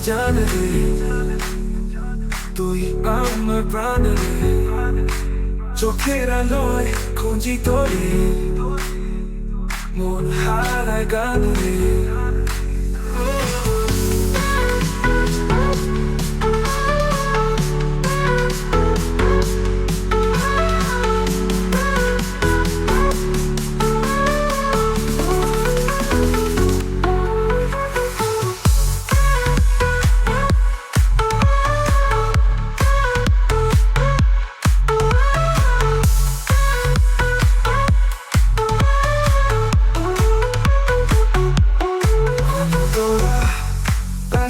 괜찮으리 또이 마음을 바느니 좋게라 너의 곤지돌이 뭔 하랄 가느니.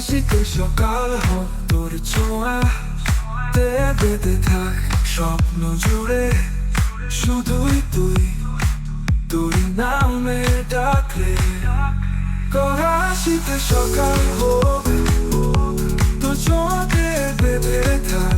বাসিতে সকাল হোক, তোর ছোঁয়া তে বেঁধে থাক, স্বপ্ন জুড়ে শুধুই তুই। তুই নামে ডাকলে শীতে সকাল হোক, তোর ছোঁয়াতে দেবে থাক।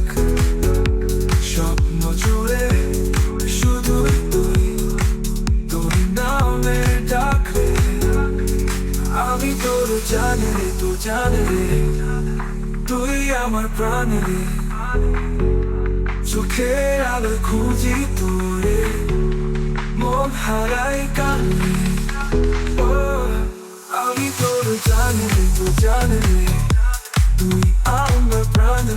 জানে রে, তো জান রে। তুই আমার প্রাণ রে। চোখের আলো খুঁজি তোরে। মন হারাই কানে। ও, আমি তোর জান রে, তো জানে রে। তুই আমার প্রাণে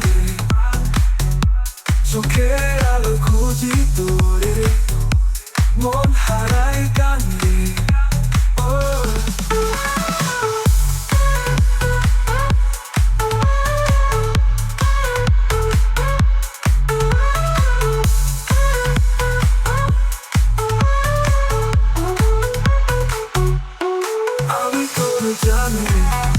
Bye.